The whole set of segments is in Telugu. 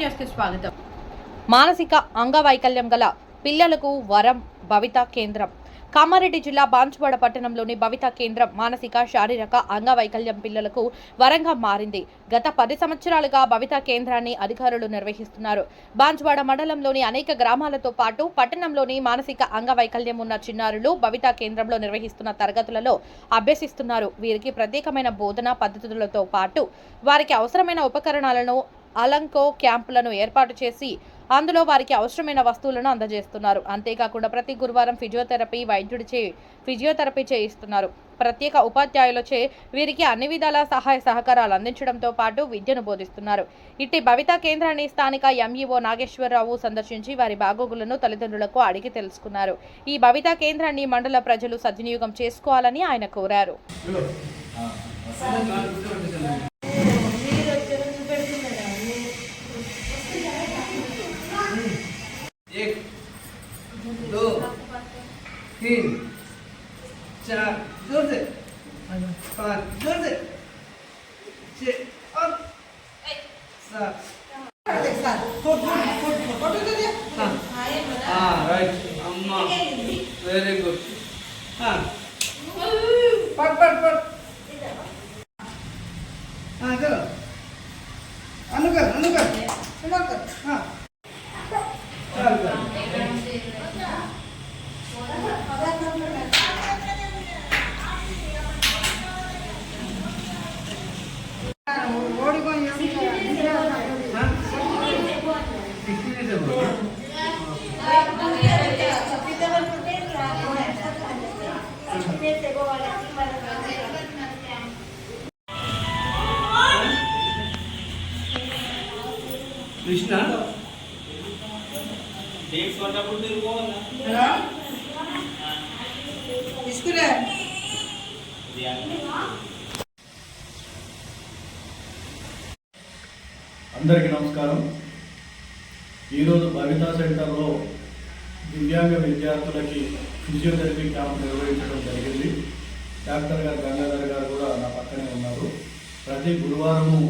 న్యూస్కి స్వాగతం. మానసిక అంగవైకల్యం గల పిల్లలకు వరం భవిత కేంద్రం. కామారెడ్డి జిల్లా బాన్సువాడ పట్టణంలోని భవిత కేంద్రం మానసిక శారీరక అంగవైకల్యం పిల్లలకు వరంగా మారింది. గత పది సంవత్సరాలుగా భవిత కేంద్రాన్ని అధికారులు నిర్వహిస్తున్నారు. బాన్సువాడ మండలంలోని అనేక గ్రామాలతో పాటు పట్టణంలోని మానసిక అంగవైకల్యం ఉన్న చిన్నారులు భవిత కేంద్రంలో నిర్వహిస్తున్న తరగతులలో అభ్యసిస్తున్నారు. వీరికి ప్రత్యేకమైన బోధన పద్ధతులతో పాటు వారికి అవసరమైన ఉపకరణాలను అలంకో క్యాంపులను ఏర్పాటు చేసి అందులో వారికి అవసరమైన వస్తువులను అందజేస్తున్నారు అంతేకాకుండా ప్రతి గురువారం ఫిజియోథెరపీ వైద్యుడిచే ఫిజియోథెరపీ చేయిస్తున్నారు ప్రత్యేక ఉపాధ్యాయులచే వీరికి అన్ని విధాల సహాయ సహకారాలు అందించడంతో పాటు విద్యను బోధిస్తున్నారు ఇట్టి భవిత కేంద్రాన్ని స్థానిక ఎంఈఓ నాగేశ్వరరావు సందర్శించి వారి బాగోగులను తల్లిదండ్రులకు అడిగి తెలుసుకున్నారు ఈ భవితా కేంద్రాన్ని మండల ప్రజలు సద్వినియోగం చేసుకోవాలని ఆయన కోరారు तीन चार जोर से पाँच जोर से छः और सात हाँ हाँ राइट अम्मा वेरी गुड हाँ पट पट కృష్ణ? తీసుకురా. అందరికీ నమస్కారం. ఈరోజు భవితా సెంటర్లో దివ్యాంగ విద్యార్థులకి ఫిజియోథెరపీ క్యాంప్ నిర్వహించడం జరిగింది. డాక్టర్ గారు గంగాధర్ గారు కూడా నా పక్కనే ఉన్నారు. ప్రతి గురువారము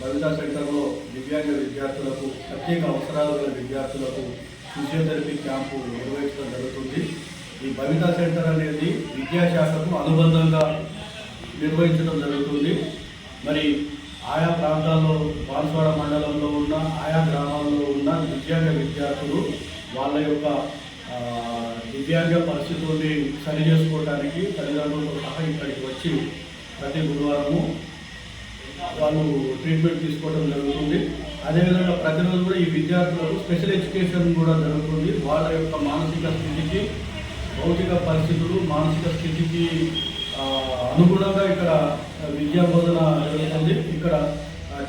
భవితా సెంటర్లో దివ్యాంగ విద్యార్థులకు ప్రత్యేక అవసరాలు గల విద్యార్థులకు ఫిజియోథెరపీ క్యాంపు నిర్వహించడం జరుగుతుంది. ఈ భవితా సెంటర్ అనేది విద్యాశాఖకు అనుబంధంగా నిర్వహించడం జరుగుతుంది. మరి ఆయా ప్రాంతాల్లో బాన్స్వాడ మండలంలో ఉన్న ఆయా గ్రామాల్లో ఉన్న దివ్యాంగ విద్యార్థులు వాళ్ళ యొక్క దివ్యాంగ పరిస్థితుల్ని సరి చేసుకోవడానికి తల్లిదండ్రులతో సహా ఇక్కడికి వచ్చి ప్రతి గురువారము వాళ్ళు ట్రీట్మెంట్ తీసుకోవడం జరుగుతుంది. అదేవిధంగా ప్రతిరోజు కూడా ఈ విద్యార్థులకు స్పెషల్ ఎడ్యుకేషన్ కూడా జరుగుతుంది. వాళ్ళ యొక్క మానసిక స్థితికి భౌతిక పరిస్థితులు మానసిక స్థితికి అనుగుణంగా ఇక్కడ విద్యా బోధన జరుగుతుంది. ఇక్కడ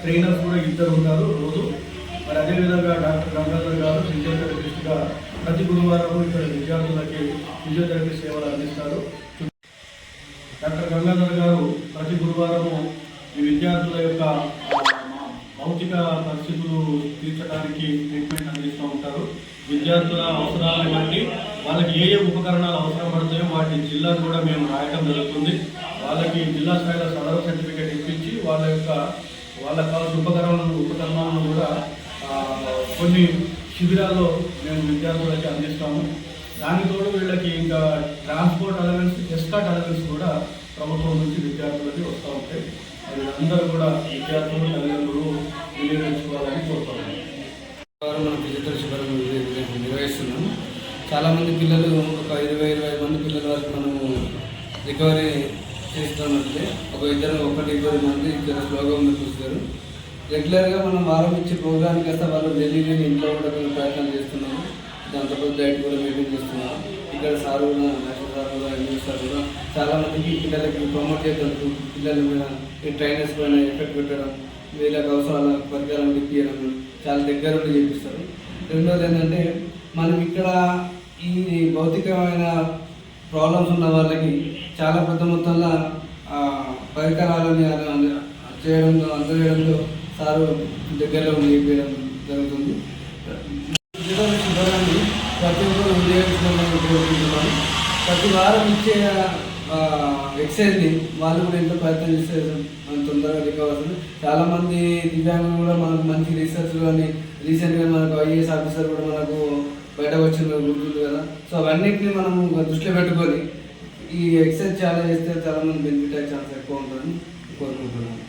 ట్రైనర్స్ కూడా ఇద్దరు ఉంటారు రోజు. మరి అదేవిధంగా డాక్టర్ గంగాధర్ గారు ఫిజియోథెరపిస్ట్గా ప్రతి గురువారం ఇక్కడ విద్యార్థులకి ఫిజియోథెరపీ సేవలు అందిస్తారు. డాక్టర్ గంగాధర్ గారు ప్రతి గురువారము ఈ విద్యార్థుల యొక్క భౌతిక పరిస్థితులు తీర్చడానికి ట్రీట్మెంట్ అందిస్తూ ఉంటారు. విద్యార్థుల అవసరాలను బట్టి వాళ్ళకి ఏ ఏ ఉపకరణాలు అవసరం పడతాయో వాటి జిల్లా కూడా మేము రాయడం జరుగుతుంది. వాళ్ళకి జిల్లా స్థాయిలో సదరు సర్టిఫికేట్ ఇప్పించి వాళ్ళ యొక్క వాళ్ళకి కావాల్సిన ఉపకరణాలను ఉపకరణాలను కూడా కొన్ని శిబిరాల్లో మేము విద్యార్థులకి అందిస్తాము. దానికి తోడు వీళ్ళకి ఇంకా ట్రాన్స్పోర్ట్ అలవెన్స్ ఎస్కాట్ అలవెన్స్ కూడా ప్రభుత్వం నుంచి విద్యార్థులకి వస్తూ ఉంటాయి. అందరూ కూడా విద్యార్థులు తల్లిదండ్రులు వినియోగించుకోవాలని కోరుతున్నాను మనం ఫిజియోథెరపీ శిబిరం నిర్వహిస్తున్నాము. చాలామంది పిల్లలు ఒక ఇరవై ఇరవై మంది పిల్లల వరకు మనము రికవరీ చేస్తున్నట్లే. ఒక ఇద్దరు ఒకటి ఇద్దరు మంది ఇద్దరు స్లోగా ఉంది చూస్తారు రెగ్యులర్గా మనం వారం ఇచ్చే ప్రోగ్రామ్కి వస్తే వాళ్ళు ఢిల్లీ వెళ్ళి ఇంట్లో కూడా మేము ప్రయత్నాలు చేస్తున్నాము దాంతోపాటు డైట్ కూడా మెయింటైన్ చేస్తున్నాము ఇక్కడ సార్ కూడా నేషనల్ సార్ కూడా ఇంగ్లీష్ సార్ కూడా చాలామందికి పిల్లలకి ప్రమోట్ చేయడానికి పిల్లలు కూడా ఈ ట్రైనర్స్ పైన ఎఫెక్ట్ పెట్టడం వీళ్ళకి అవసరాల పరికరాలు ఇప్పించడం చాలా దగ్గర ఉండి చేపిస్తారు. రెండోది ఏంటంటే మనం ఇక్కడ ఈ భౌతికమైన ప్రాబ్లమ్స్ ఉన్న వాళ్ళకి చాలా పెద్ద మొత్తంలో పరికరాలని అలా అంద- చేయడంలో అందజేయడంలో సారు దగ్గరలో ఉండి చేపించడం జరుగుతుంది. ప్రతి ఒక్కరు వినియోగించడం ప్రతి వారం ఇచ్చే ఎక్సైజ్ని వాళ్ళు కూడా ఎంతో ప్రయత్నం చేస్తే మనం తొందరగా రికవర్ అవుతుంది చాలా మంది దివ్యాంగులు కూడా మనకు మంచి రీసెర్చ్ కానీ రీసెంట్గా మనకు ఐఏఎస్ ఆఫీసర్ కూడా మనకు బయటకు వచ్చింది గుర్తుంది కదా. సో అవన్నిటిని మనం దృష్టిలో పెట్టుకొని ఈ ఎక్సైజ్ చాలా చేస్తే చాలా మంది బెనిఫిట్ అయ్యే ఛాన్స్ ఎక్కువ ఉంటుందని కోరుకుంటున్నాను.